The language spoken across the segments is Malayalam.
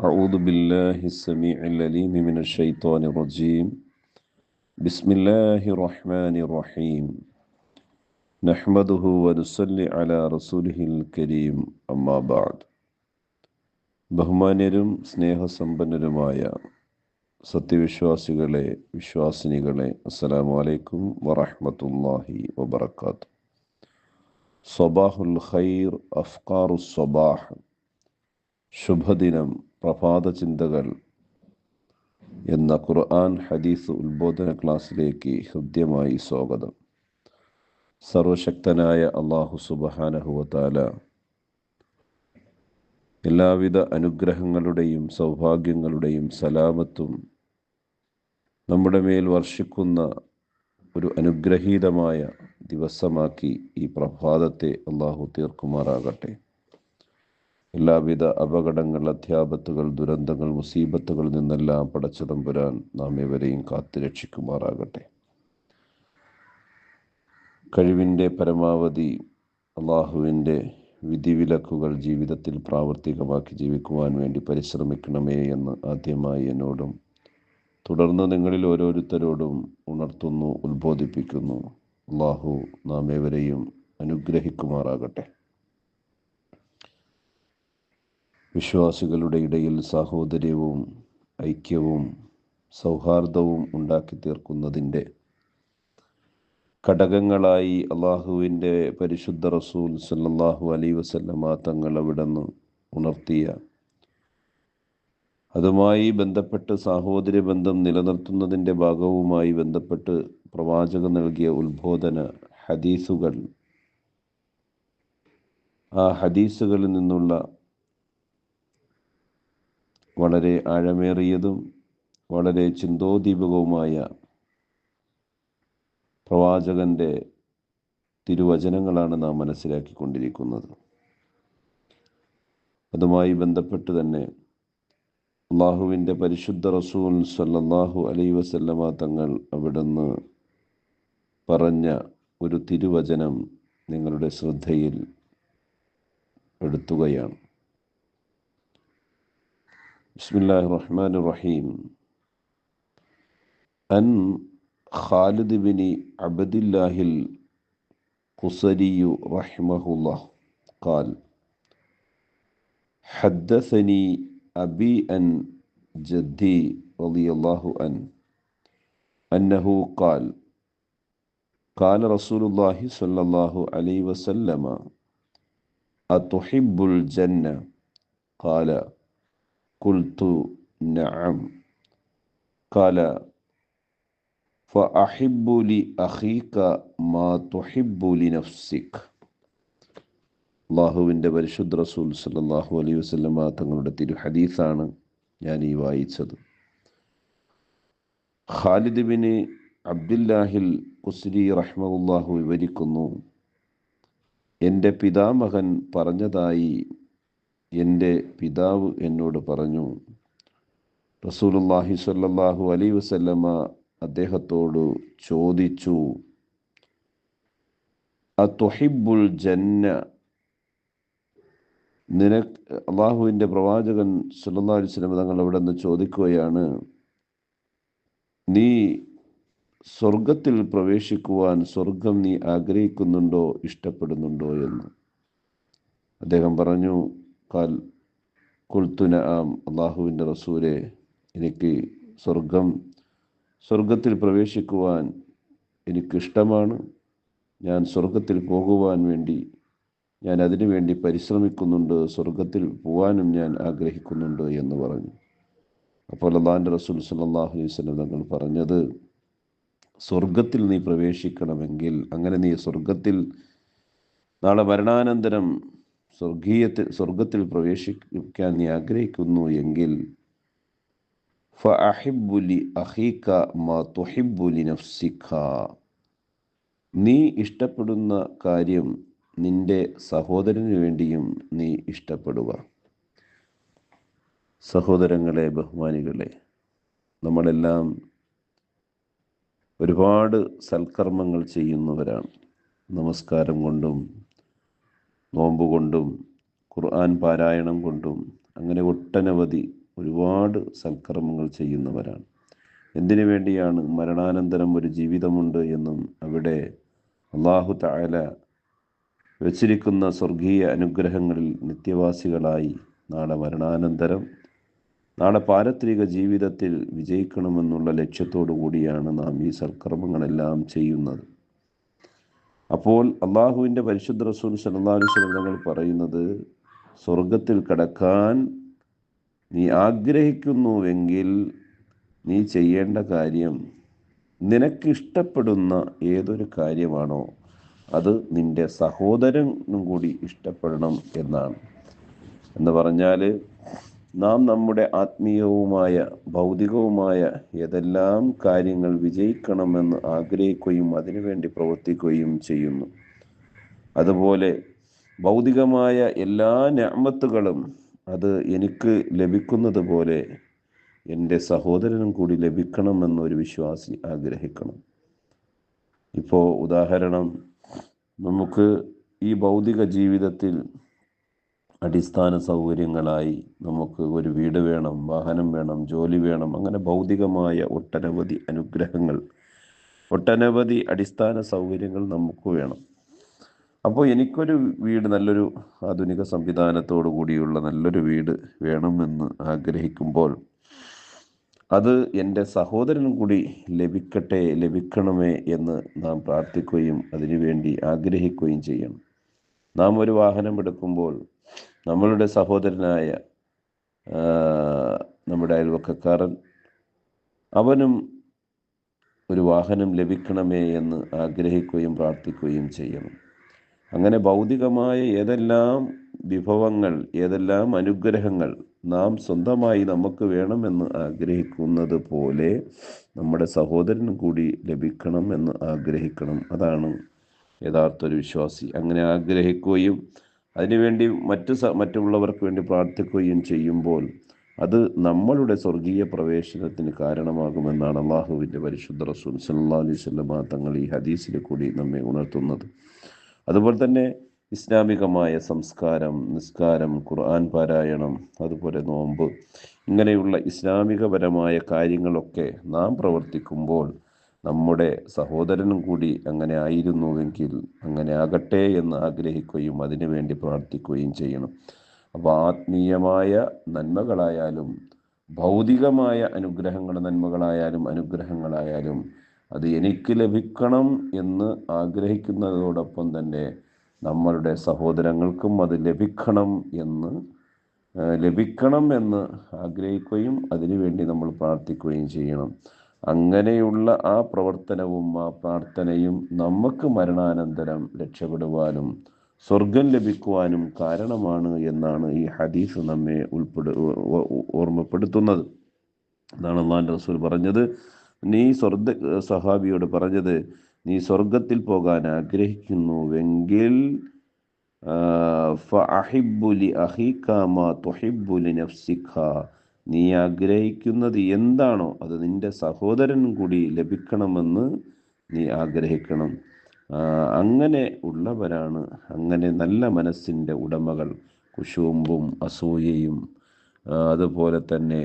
أعوذ بالله السميع العليم من الشيطان الرجيم بسم الله الرحمن الرحيم نحمده ونصلي على رسوله الكريم أما بعد ബഹുമാന്യരും സ്നേഹസമ്പന്നരുമായ സത്യവിശ്വാസികളെ വിശ്വാസിനികളെ അസ്സലാമു അലൈക്കും വറഹ്മത്തുള്ളാഹി വബറകാത്ത് സ്വബാഹുൽ ഖൈർ അഫ്കാറു സ്വബാഹ് ശുഭദിനം പ്രഭാത ചിന്തകൾ എന്ന ഖുർആൻ ഹദീസ് ഉത്ബോധന ക്ലാസ്സിലേക്ക് ഹൃദ്യമായി സ്വാഗതം. സർവശക്തനായ അള്ളാഹു സുബഹാനഹുവതാല എല്ലാവിധ അനുഗ്രഹങ്ങളുടെയും സൗഭാഗ്യങ്ങളുടെയും സലാമത്തും നമ്മുടെ മേൽ വർഷിക്കുന്ന ഒരു അനുഗ്രഹീതമായ ദിവസമാക്കി ഈ പ്രഭാതത്തെ അള്ളാഹു തീർക്കുമാറാകട്ടെ. എല്ലാവിധ അപകടങ്ങൾ അധ്യാപത്തുകൾ ദുരന്തങ്ങൾ മുസീബത്തുകളിൽ നിന്നെല്ലാം പടച്ചതമ്പുരാൻ നാം ഇവരെയും കാത്തു രക്ഷിക്കുമാറാകട്ടെ. കഴിവിന്റെ പരമാവധി അള്ളാഹുവിന്റെ വിധിവിലക്കുകൾ ജീവിതത്തിൽ പ്രാവർത്തികമാക്കി ജീവിക്കുവാൻ വേണ്ടി പരിശ്രമിക്കണമേ എന്ന് ആദ്യമായി എന്നോടും തുടർന്ന് നിങ്ങളിൽ ഓരോരുത്തരോടും ഉണർത്തുന്നു ഉത്ബോധിപ്പിക്കുന്നു. അള്ളാഹു നാം ഏവരെയും അനുഗ്രഹിക്കുമാറാകട്ടെ. വിശ്വാസികളുടെ ഇടയിൽ സാഹോദര്യവും ഐക്യവും സൗഹാർദ്ദവും ഉണ്ടാക്കി തീർക്കുന്നതിന്റെ ഘടകങ്ങളായി അള്ളാഹുവിന്റെ പരിശുദ്ധ റസൂൽ സല്ലാഹു അലൈ വസല്ലമ തങ്ങൾ അവിടെ നിന്ന് ഉണർത്തിയ. അതുമായി ബന്ധപ്പെട്ട് സാഹോദര്യ ബന്ധം നിലനിർത്തുന്നതിന്റെ ഭാഗവുമായി ബന്ധപ്പെട്ട് പ്രവാചകൻ നൽകിയ ഉത്ബോധന ഹദീസുകൾ. ആ ഹദീസുകളിൽ നിന്നുള്ള വളരെ ആഴമേറിയതും വളരെ ചിന്തോദ്ദീപകവുമായ പ്രവാചകന്റെ തിരുവചനങ്ങളാണ് നാം മനസ്സിലാക്കിക്കൊണ്ടിരിക്കുന്നത്. അതുമായി ബന്ധപ്പെട്ട് തന്നെ അള്ളാഹുവിന്റെ പരിശുദ്ധ റസൂൽ സല്ലാഹു അലൈ വസല്ലമ തങ്ങൾ അവിടുന്ന് പറഞ്ഞ ഒരു തിരുവചനം നിങ്ങളുടെ ശ്രദ്ധയിൽ بسم الله الرحمن الرحيم أن خالد بن عبد الله القصري رحمه الله قال حدثني أبي أن جدي رضي الله عنه أنه قال قال رسول الله صلى الله عليه وسلم أتحب الجنة قال قلت نعم قال فأحب لأخيك ما تحب لنفسك അള്ളാഹുവിൻ്റെ പരിശുദ്ധ റസൂൽ സല്ലാഹു അലൈഹി വസ്ലമ തങ്ങളുടെ തിരു ഹദീസാണ് ഞാൻ ഈ വായിച്ചത് ഖാലിദ് ബിന് അബ്ദുല്ലാഹിൽ കുസ്രി റഹ്മുല്ലാഹു വിവരിക്കുന്നു എൻ്റെ പിതാമഹൻ പറഞ്ഞതായി എന്റെ പിതാവ് എന്നോട് പറഞ്ഞു റസൂലുല്ലാഹി സ്വല്ലല്ലാഹു അലൈ വസല്ലമ അദ്ദേഹത്തോട് ചോദിച്ചു അതൊഹിബുൽ ജന്ന നിനക്ക് അള്ളാഹുവിന്റെ പ്രവാചകൻ സല്ലാ അലൈഹി സ്വലം തങ്ങൾ അവിടെ നിന്ന് ചോദിക്കുകയാണ് നീ സ്വർഗത്തിൽ പ്രവേശിക്കുവാൻ സ്വർഗം നീ ആഗ്രഹിക്കുന്നുണ്ടോ ഇഷ്ടപ്പെടുന്നുണ്ടോ എന്ന്? അദ്ദേഹം പറഞ്ഞു കാൽ കുൽത്തുന ആം അള്ളാഹുവിന്റെ റസൂലെ എനിക്ക് സ്വർഗം സ്വർഗത്തിൽ പ്രവേശിക്കുവാൻ എനിക്കിഷ്ടമാണ് ഞാൻ സ്വർഗത്തിൽ പോകുവാൻ വേണ്ടി ഞാൻ അതിനു വേണ്ടി പരിശ്രമിക്കുന്നുണ്ട്. സ്വർഗത്തിൽ പോവാനും ഞാൻ ആഗ്രഹിക്കുന്നുണ്ട് എന്ന് പറഞ്ഞു. അപ്പോൾ അള്ളാഹിന്റെ റസൂൽ സല്ലാഹു അലൈഹി സ്വലം തങ്ങൾ പറഞ്ഞത് സ്വർഗത്തിൽ നീ പ്രവേശിക്കണമെങ്കിൽ അങ്ങനെ നീ സ്വർഗത്തിൽ നാളെ മരണാനന്തരം സ്വർഗീയത്തിൽ സ്വർഗത്തിൽ പ്രവേശിക്കാൻ നീ ആഗ്രഹിക്കുന്നു എങ്കിൽ ഫ അഹിബുലി അഹീക മാ തുഹിബുലി നഫ്സിഖ നീ ഇഷ്ടപ്പെടുന്ന കാര്യം നിന്റെ സഹോദരന് വേണ്ടിയും നീ ഇഷ്ടപ്പെടുക. സഹോദരങ്ങളെ ബഹുമാനികളെ നമ്മളെല്ലാം ഒരുപാട് സൽക്കർമ്മങ്ങൾ ചെയ്യുന്നവരാണ്. നമസ്കാരം കൊണ്ടും നോമ്പ് കൊണ്ടും ഖുർആൻ പാരായണം കൊണ്ടും അങ്ങനെ ഒട്ടനവധി ഒരുപാട് സൽക്കർമ്മങ്ങൾ ചെയ്യുന്നവരാണ്. എന്തിനു വേണ്ടിയാണ് മരണാനന്തരം ഒരു ജീവിതമുണ്ട് എന്നും അവിടെ അള്ളാഹു താല വെച്ചിരിക്കുന്ന സ്വർഗീയ അനുഗ്രഹങ്ങളിൽ നിത്യവാസികളായി നാളെ മരണാനന്തരം നാളെ പാരത്രിക ജീവിതത്തിൽ വിജയിക്കണമെന്നുള്ള ലക്ഷ്യത്തോടു കൂടിയാണ് നാം ഈ സൽക്കർമ്മങ്ങളെല്ലാം ചെയ്യുന്നത്. അപ്പോൾ അള്ളാഹുവിന്റെ പരിശുദ്ധ റസൂൽ സല്ലാ അലൈഹി തങ്ങൾ പറയുന്നത് സ്വർഗത്തിൽ കടക്കാൻ നീ ആഗ്രഹിക്കുന്നുവെങ്കിൽ നീ ചെയ്യേണ്ട കാര്യം നിനക്കിഷ്ടപ്പെടുന്ന ഏതൊരു കാര്യമാണോ അത് നിന്റെ സഹോദരനും കൂടി ഇഷ്ടപ്പെടണം എന്നാണ്. എന്ന് പറഞ്ഞാൽ നാം നമ്മുടെ ആത്മീയവുമായ ഭൗതികവുമായ ഏതെല്ലാം കാര്യങ്ങൾ വിജയിക്കണമെന്ന് ആഗ്രഹിക്കുകയും അതിനുവേണ്ടി പ്രവർത്തിക്കുകയും ചെയ്യുന്നു. അതുപോലെ ഭൗതികമായ എല്ലാ ഞാമത്തുകളും അത് എനിക്ക് ലഭിക്കുന്നത് പോലെ എന്റെ സഹോദരനും കൂടി ലഭിക്കണമെന്നൊരു വിശ്വാസി ആഗ്രഹിക്കണം. ഇപ്പോൾ ഉദാഹരണം നമുക്ക് ഈ ഭൗതിക ജീവിതത്തിൽ അടിസ്ഥാന സൗകര്യങ്ങളായി നമുക്ക് ഒരു വീട് വേണം വാഹനം വേണം ജോലി വേണം അങ്ങനെ ഭൗതികമായ ഒട്ടനവധി അനുഗ്രഹങ്ങൾ ഒട്ടനവധി അടിസ്ഥാന സൗകര്യങ്ങൾ നമുക്ക് വേണം. അപ്പോൾ എനിക്കൊരു വീട് നല്ലൊരു ആധുനിക സംവിധാനത്തോടു കൂടിയുള്ള നല്ലൊരു വീട് വേണമെന്ന് ആഗ്രഹിക്കുമ്പോൾ അത് എന്റെ സഹോദരനും കൂടി ലഭിക്കട്ടെ ലഭിക്കണമേ എന്ന് നാം പ്രാർത്ഥിക്കുകയും അതിനുവേണ്ടി ആഗ്രഹിക്കുകയും ചെയ്യണം. നാം ഒരു വാഹനം എടുക്കുമ്പോൾ നമ്മളുടെ സഹോദരനായ നമ്മുടെ അയൽവക്കക്കാരൻ അവനും ഒരു വാഹനം ലഭിക്കണമേ എന്ന് ആഗ്രഹിക്കുകയും പ്രാർത്ഥിക്കുകയും ചെയ്യണം. അങ്ങനെ ഭൗതികമായ ഏതെല്ലാം വിഭവങ്ങൾ ഏതെല്ലാം അനുഗ്രഹങ്ങൾ നാം സ്വന്തമായി നമുക്ക് വേണമെന്ന് ആഗ്രഹിക്കുന്നത് പോലെ നമ്മുടെ സഹോദരനും കൂടി ലഭിക്കണം എന്ന് ആഗ്രഹിക്കണം. അതാണ് യഥാർത്ഥ ഒരു വിശ്വാസി. അങ്ങനെ ആഗ്രഹിക്കുകയും അതിനുവേണ്ടി മറ്റു മറ്റുള്ളവർക്ക് വേണ്ടി പ്രാർത്ഥിക്കുകയും ചെയ്യുമ്പോൾ അത് നമ്മളുടെ സ്വർഗീയ പ്രവേശനത്തിന് കാരണമാകുമെന്നാണ് അള്ളാഹുവിന്റെ പരിശുദ്ധ റസൂൽ സല്ലാ അലൈഹി സ്വല്ലമ തങ്ങൾ ഈ ഹദീസിൽ കൂടി നമ്മെ ഉണർത്തുന്നത്. അതുപോലെ തന്നെ ഇസ്ലാമികമായ സംസ്കാരം നിസ്കാരം ഖുർആൻ പാരായണം അതുപോലെ നോമ്പ് ഇങ്ങനെയുള്ള ഇസ്ലാമികപരമായ കാര്യങ്ങളൊക്കെ നാം പ്രവർത്തിക്കുമ്പോൾ നമ്മുടെ സഹോദരനും കൂടി അങ്ങനെ ആയിരുന്നുവെങ്കിൽ അങ്ങനെ ആകട്ടെ എന്ന് ആഗ്രഹിക്കുകയും അതിനുവേണ്ടി പ്രാർത്ഥിക്കുകയും ചെയ്യണം. അപ്പോൾ ആത്മീയമായ നന്മകളായാലും ഭൗതികമായ അനുഗ്രഹങ്ങൾ നന്മകളായാലും അനുഗ്രഹങ്ങളായാലും അത് എനിക്ക് ലഭിക്കണം എന്ന് ആഗ്രഹിക്കുന്നതോടൊപ്പം തന്നെ നമ്മളുടെ സഹോദരങ്ങൾക്കും അത് ലഭിക്കണം എന്ന് ലഭിക്കണം എന്ന് ആഗ്രഹിക്കുകയും അതിനുവേണ്ടി നമ്മൾ പ്രാർത്ഥിക്കുകയും ചെയ്യണം. അങ്ങനെയുള്ള ആ പ്രവർത്തനവും ആ പ്രാർത്ഥനയും നമുക്ക് മരണാനന്തരം രക്ഷപ്പെടുവാനും സ്വർഗം ലഭിക്കുവാനും കാരണമാണ് എന്നാണ് ഈ ഹദീസ് നമ്മെ ഉൾപ്പെടു ഓർമ്മപ്പെടുത്തുന്നത്. എന്നാണ് അള്ളാൻ റസൂൽ പറഞ്ഞത്. നീ സ്വർഗ സഹാബിയോട് പറഞ്ഞത് നീ സ്വർഗത്തിൽ പോകാൻ ആഗ്രഹിക്കുന്നുവെങ്കിൽ ഫഅഹിബുലി അഹിക്കാമ തൊഹിബുലി നഫ്സിഖ നീ ആഗ്രഹിക്കുന്നത് എന്താണോ അത് നിന്റെ സഹോദരൻ കൂടി ലഭിക്കണമെന്ന് നീ ആഗ്രഹിക്കണം. അങ്ങനെ ഉള്ളവരാണ് അങ്ങനെ നല്ല മനസ്സിന്റെ ഉടമകൾ. കുശുമ്പും അസൂയയും അതുപോലെ തന്നെ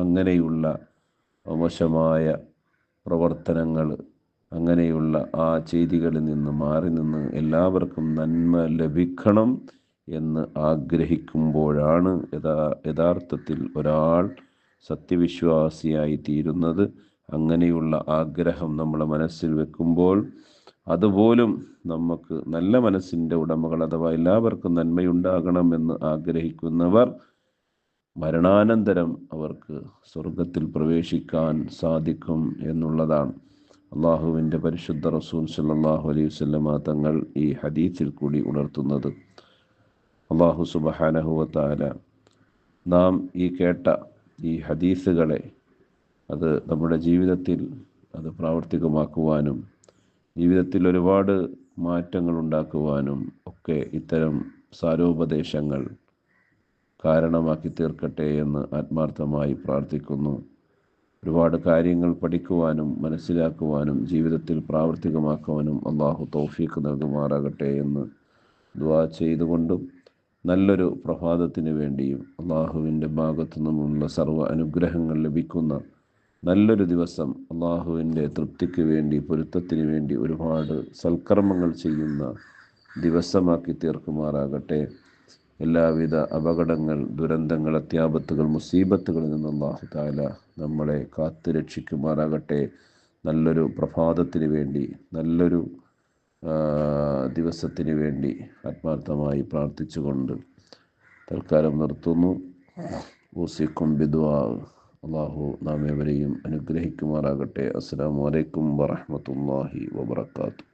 അങ്ങനെയുള്ള മോശമായ പ്രവർത്തനങ്ങൾ അങ്ങനെയുള്ള ആ ചെയ്തികളിൽ നിന്ന് മാറി നിന്ന് എല്ലാവർക്കും നന്മ ലഭിക്കണം. എന്ന് ആഗ്രഹിക്കുമ്പോഴാണ് യഥാ യഥാർത്ഥത്തിൽ ഒരാൾ സത്യവിശ്വാസിയായി തീരുന്നത്. അങ്ങനെയുള്ള ആഗ്രഹം നമ്മളെ മനസ്സിൽ വെക്കുമ്പോൾ അതുപോലും നമുക്ക് നല്ല മനസ്സിന്റെ ഉടമകൾ അഥവാ എല്ലാവർക്കും നന്മയുണ്ടാകണമെന്ന് ആഗ്രഹിക്കുന്നവർ മരണാനന്തരം അവർക്ക് സ്വർഗത്തിൽ പ്രവേശിക്കാൻ സാധിക്കും എന്നുള്ളതാണ്. അള്ളാഹുവിന്റെ പരിശുദ്ധ റസൂൽ സല്ലാഹു അലൈഹി വല്ലമ തങ്ങൾ ഈ ഹദീസിൽ കൂടി ഉണർത്തുന്നത്. അള്ളാഹു സുബഹാനഹുവത്താല നാം ഈ കേട്ട ഈ ഹദീസുകളെ അത് നമ്മുടെ ജീവിതത്തിൽ അത് പ്രാവർത്തികമാക്കുവാനും ജീവിതത്തിൽ ഒരുപാട് മാറ്റങ്ങൾ ഉണ്ടാക്കുവാനും ഒക്കെ ഇത്തരം സാരോപദേശങ്ങൾ കാരണമാക്കി തീർക്കട്ടെ എന്ന് ആത്മാർത്ഥമായി പ്രാർത്ഥിക്കുന്നു. ഒരുപാട് കാര്യങ്ങൾ പഠിക്കുവാനും മനസ്സിലാക്കുവാനും ജീവിതത്തിൽ പ്രാവർത്തികമാക്കുവാനും അള്ളാഹു തൗഫീഖ് നൽകുമാറാകട്ടെ എന്ന് ദുവാ ചെയ്തുകൊണ്ടും നല്ലൊരു പ്രഭാതത്തിന് വേണ്ടിയും അള്ളാഹുവിന്റെ ഭാഗത്തു നിന്നുമുള്ള സർവ അനുഗ്രഹങ്ങൾ ലഭിക്കുന്ന നല്ലൊരു ദിവസം അള്ളാഹുവിന്റെ തൃപ്തിക്ക് വേണ്ടി പൊരുത്തത്തിന് വേണ്ടി ഒരുപാട് സൽക്കർമ്മങ്ങൾ ചെയ്യുന്ന ദിവസമാക്കി തീർക്കുമാറാകട്ടെ. എല്ലാവിധ അപകടങ്ങൾ ദുരന്തങ്ങൾ അത്യാപത്തുകൾ മുസീബത്തുകളിൽ നിന്ന് അള്ളാഹു താല നമ്മളെ കാത്തു രക്ഷിക്കുമാറാകട്ടെ നല്ലൊരു പ്രഭാതത്തിന് വേണ്ടി നല്ലൊരു ദിവസത്തിന് വേണ്ടി ആത്മാർത്ഥമായി പ്രാർത്ഥിച്ചുകൊണ്ട് തൽക്കാലം നിർത്തുന്നു. ഊസിക്കും ബിദ്വാ അള്ളാഹു നാം എവരെയും അനുഗ്രഹിക്കുമാറാകട്ടെ. അസ്സാം വലൈക്കും വറഹമത്തല്ലാഹി വബർക്കാത്തു